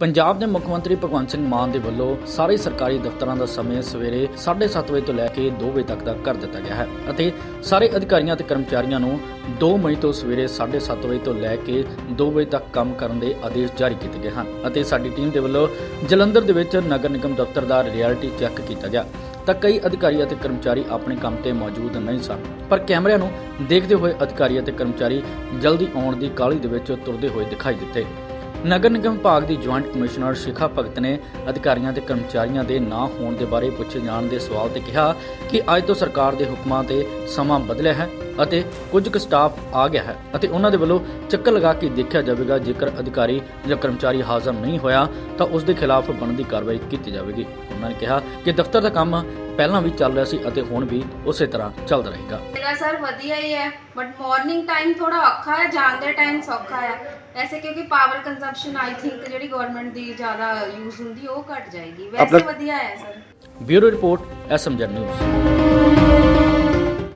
ਪੰਜਾਬ ਦੇ ਮੁੱਖ ਮੰਤਰੀ ਭਗਵੰਤ ਸਿੰਘ ਮਾਨ ਦੇ ਵੱਲੋਂ ਸਾਰੇ ਸਰਕਾਰੀ ਦਫ਼ਤਰਾਂ ਦਾ ਸਮੇਂ ਸਵੇਰੇ 7:30 ਵਜੇ ਤੋਂ ਲੈ ਕੇ 2 ਵਜੇ ਤੱਕ ਦਾ ਕਰ ਦਿੱਤਾ ਗਿਆ ਹੈ ਅਤੇ ਸਾਰੇ ਅਧਿਕਾਰੀਆਂ ਤੇ ਕਰਮਚਾਰੀਆਂ ਨੂੰ 2 ਮਈ ਤੋਂ ਸਵੇਰੇ 7:30 ਵਜੇ ਤੋਂ ਲੈ ਕੇ 2 ਵਜੇ ਤੱਕ ਕੰਮ ਕਰਨ ਦੇ ਆਦੇਸ਼ ਜਾਰੀ ਕੀਤੇ ਗਏ ਹਨ ਅਤੇ ਸਾਡੀ ਟੀਮ ਦੇ ਵੱਲੋਂ ਜਲੰਧਰ ਦੇ ਵਿੱਚ ਨਗਰ ਨਿਗਮ ਦਫ਼ਤਰ ਦਾ ਰਿਐਲਿਟੀ ਚੈੱਕ ਕੀਤਾ ਗਿਆ। ਤਾਂ ਕਈ ਅਧਿਕਾਰੀ ਅਤੇ ਕਰਮਚਾਰੀ ਆਪਣੇ ਕੰਮ ਤੇ ਮੌਜੂਦ ਨਹੀਂ ਸਨ, ਪਰ ਕੈਮਰਿਆਂ ਨੂੰ ਦੇਖਦੇ ਹੋਏ ਅਧਿਕਾਰੀ ਅਤੇ ਕਰਮਚਾਰੀ ਜਲਦੀ ਆਉਣ ਦੀ ਕਾਹਲੀ ਦੇ ਵਿੱਚ ਤੁਰਦੇ ਹੋਏ ਦਿਖਾਈ ਦਿੱਤੇ। ਨਗਰ ਨਿਗਮ ਵਿਭਾਗ ਦੀ ਜੁਆਇੰਟ ਕਮਿਸ਼ਨਰ ਸ਼ਿਖਾ ਭਗਤ ਨੇ ਅਧਿਕਾਰੀਆਂ ਤੇ ਕਰਮਚਾਰੀਆਂ ਦੇ ਨਾ ਹੋਣ ਦੇ ਬਾਰੇ ਪੁੱਛੇ ਜਾਣ ਦੇ ਸਵਾਲ ਤੇ ਕਿਹਾ ਕਿ ਅੱਜ ਤੋਂ ਸਰਕਾਰ ਦੇ ਹੁਕਮਾਂ ਤੇ ਸਮਾਂ ਬਦਲਿਆ ਹੈ ਅਤੇ ਕੁਝ ਕੁ ਸਟਾਫ ਆ ਗਿਆ ਹੈ ਅਤੇ ਉਹਨਾਂ ਦੇ ਵੱਲੋਂ ਚੱਕਰ ਲਗਾ ਕੇ ਦੇਖਿਆ ਜਾਵੇਗਾ ਜੇਕਰ ਅਧਿਕਾਰੀ ਜਾਂ ਕਰਮਚਾਰੀ ਹਾਜ਼ਰ ਨਹੀਂ ਹੋਇਆ ਤਾਂ ਉਸ ਦੇ ਖਿਲਾਫ ਬਣਦੀ ਕਾਰਵਾਈ ਕੀਤੀ ਜਾਵੇਗੀ। ਉਹਨਾਂ ਨੇ ਕਿਹਾ ਕਿ ਦਫ਼ਤਰ ਦਾ ਕੰਮ ਪਹਿਲਾਂ ਵੀ ਚੱਲ ਰਿਹਾ ਸੀ ਅਤੇ ਹੁਣ ਵੀ ਉਸੇ ਤਰ੍ਹਾਂ ਚੱਲਦਾ ਰਹੇਗਾ। ਮੇਰਾ ਸਰ ਵਧੀਆ ਹੀ ਹੈ ਬਟ ਮਾਰਨਿੰਗ ਟਾਈਮ ਥੋੜਾ ਔਖਾ ਹੈ ਜਾਂਦੇ ਟਾਈਮ ਸੌਖਾ ਹੈ। ਐਸੇ ਕਿਉਂਕਿ ਪਾਵਰ ਕੰਜ਼ੰਪਸ਼ਨ ਆਈ ਥਿੰਕ ਜਿਹੜੀ ਗਵਰਨਮੈਂਟ ਦੀ ਜ਼ਿਆਦਾ ਯੂਜ਼ ਹੁੰਦੀ ਉਹ ਘਟ ਜਾਏਗੀ। ਵੈਸੇ ਵਧੀਆ ਹੈ ਸਰ। ਬਿਊਰੋ ਰਿਪੋਰਟ ਐਸਐਮਜਨ ਨਿਊਜ਼